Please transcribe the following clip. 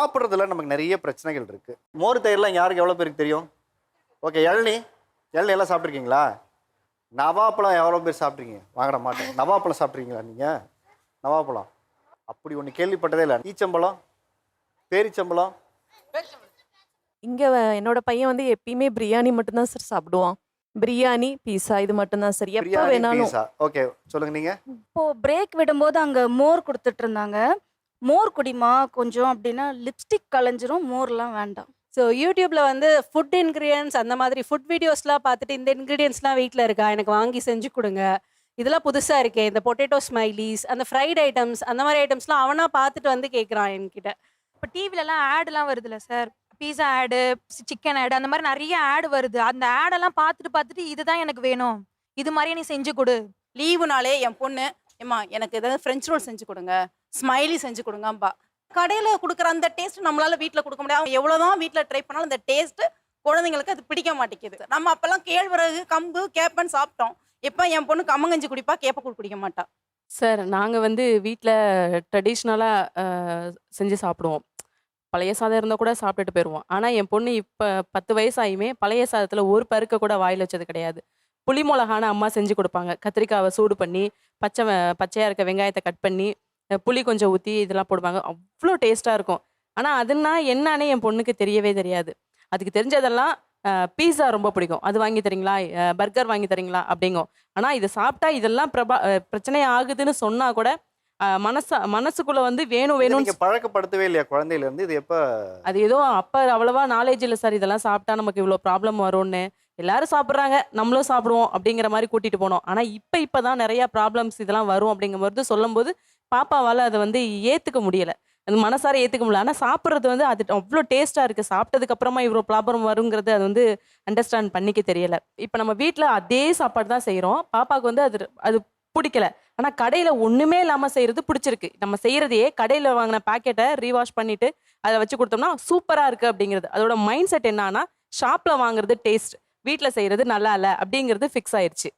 சாப்பிட்றதுல நமக்கு நிறைய பிரச்சனைகள் இருக்கு. மோர் தயிர்லாம் யாருக்கு எவ்வளோ பேருக்கு தெரியும்? ஓகே இளநி இளநி எல்லாம் சாப்பிட்ருக்கீங்களா நவாப்பழம் எவ்வளோ பேர் சாப்பிட்ருக்கீங்க வாங்கிட மாட்டேன். நவாப்பழம் சாப்பிட்ருக்கீங்களா நீங்கள் நவாப்பழம். அப்படி ஒன்று கேள்விப்பட்டதே இல்லை. ஈச்சம்பழம் பேரிச்சம்பழம். இங்க என்னோட பையன் வந்து எப்பயுமே பிரியாணி மட்டும்தான் சார் சாப்பிடுவான். பிரியாணி பீஸா இது மட்டும்தான் சார் எப்போ பிரியாணி வேணாலும். ஓகே சொல்லுங்க நீங்க. இப்போ பிரேக் விடும்போது அங்க மோர் கொடுத்துட்டு இருந்தாங்க. மோர் குடிமா கொஞ்சம் அப்படின்னா லிப்ஸ்டிக் கலைஞ்சிரும் மோர்லாம் வேண்டாம். ஸோ யூடியூப்ல வந்து ஃபுட் இன்க்ரீடியன்ஸ் அந்த மாதிரி ஃபுட் வீடியோஸ்லாம் பார்த்துட்டு இந்த இன்க்ரீடியன்ஸ்லாம் வீட்டில் இருக்கா? எனக்கு வாங்கி செஞ்சு கொடுங்க. இதெல்லாம் புதுசாக இருக்கே இந்த பொட்டேட்டோ ஸ்மைலிஸ் அந்த ஃப்ரைட் ஐட்டம்ஸ் அந்த மாதிரி ஐட்டம்ஸ்லாம் அவனா பார்த்துட்டு வந்து கேட்குறான் என்கிட்ட. இப்போ டிவிலலாம் ஆடுலாம் வருதுல்ல சார் பீஸா ஆடு சிக்கன் ஆடு அந்த மாதிரி நிறைய ஆடு வருது. அந்த ஆடெல்லாம் பார்த்துட்டு பார்த்துட்டு இதுதான் எனக்கு வேணும். இது மாதிரியே நீ செஞ்சு கொடு. லீவுனாலே என் பொண்ணு ஏம்மா எனக்கு ஏதாவது ஃப்ரெஞ்ச் ரோல் செஞ்சு கொடுங்க. ஸ்மைலி செஞ்சு கொடுங்கம்பா கடையில் கொடுக்குற அந்த டேஸ்ட் நம்மளால வீட்டில் கொடுக்க முடியாது. எவ்வளோதான் வீட்டில் ட்ரை பண்ணாலும் அந்த டேஸ்ட் குழந்தைங்களுக்கு அது பிடிக்க மாட்டேங்குது. நம்ம அப்போல்லாம் கேழ்வரகு கம்பு கேப்பன்னு சாப்பிட்டோம். எப்போ என் பொண்ணு கம்மங்கஞ்சி குடிப்பா கேப்பக்கூழ் குடிக்க மாட்டா. சார் நாங்கள் வந்து வீட்டில் ட்ரெடிஷ்னலாக செஞ்சு சாப்பிடுவோம். பழைய சாதம் இருந்தால் கூட சாப்பிட்டுட்டு போயிடுவோம் ஆனால் என் பொண்ணு இப்போ பத்து வயசாயுமே பழைய சாதத்தில் ஒரு பருக்க கூட வாயில் வச்சது கிடையாது. புளி மிளகான அம்மா செஞ்சு கொடுப்பாங்க. கத்திரிக்காவை சூடு பண்ணி பச்சை பச்சையாக இருக்க வெங்காயத்தை கட் பண்ணி புளி கொஞ்சம் ஊற்றி இதெல்லாம் போடுவாங்க. அவ்வளோ டேஸ்ட்டாக இருக்கும். ஆனால் அதுனா என்னன்னே என் பொண்ணுக்கு தெரியவே தெரியாது. அதுக்கு தெரிஞ்சதெல்லாம் பீஸா ரொம்ப பிடிக்கும். அது வாங்கி தரீங்களா? பர்கர் வாங்கி தரீங்களா? அப்படிங்கும். ஆனால் இது சாப்பிட்டா இதெல்லாம் பிரபா பிரச்சனை ஆகுதுன்னு சொன்னா கூட மனச மனசுக்குள்ள வந்து வேணும் வேணும்னு பழக்கப்படுத்தவே இல்லையா குழந்தையில இருந்து இது எப்ப? அது ஏதோ அப்ப அவ்வளவா நாலேஜ் இல்லை சார். இதெல்லாம் சாப்பிட்டா நமக்கு இவ்வளோ ப்ராப்ளம் வரும்னு. எல்லாரும் சாப்பிட்றாங்க. நம்மளும் சாப்பிடுவோம் அப்படிங்கிற மாதிரி கூட்டிட்டு போனோம். ஆனா இப்ப இப்பதான் நிறைய ப்ராப்ளம்ஸ் இதெல்லாம் வரும் அப்படிங்கும்போது சொல்லும்போது பாப்பாவால் அதை வந்து ஏற்றுக்க முடியலை. அது மனசார ஏற்றுக்க முடியல. ஆனால் சாப்பிட்றது வந்து அது அவ்வளோ டேஸ்ட்டாக இருக்குது சாப்பிட்டதுக்கப்புறமா இவ்வளோ ப்ராப்ளம் வருங்கிறது அது வந்து அண்டர்ஸ்டாண்ட் பண்ணிக்க தெரியலை. இப்போ நம்ம வீட்டில் அதே சாப்பாடு தான் செய்கிறோம் பாப்பாவுக்கு வந்து அது அது பிடிக்கல. ஆனால் கடையில் ஒன்றுமே இல்லாமல் செய்கிறது பிடிச்சிருக்கு. நம்ம செய்கிறதையே கடையில் வாங்கின பாக்கெட்டை ரீவாஷ் பண்ணிட்டு அதை வச்சு கொடுத்தோம்னா சூப்பராக இருக்குது அப்படிங்கிறது. அதோட மைண்ட் செட் என்னன்னா ஷாப்பில் வாங்குறது டேஸ்ட் வீட்டில் செய்கிறது நல்லா இல்லை அப்படிங்கிறது ஃபிக்ஸ் ஆயிடுச்சு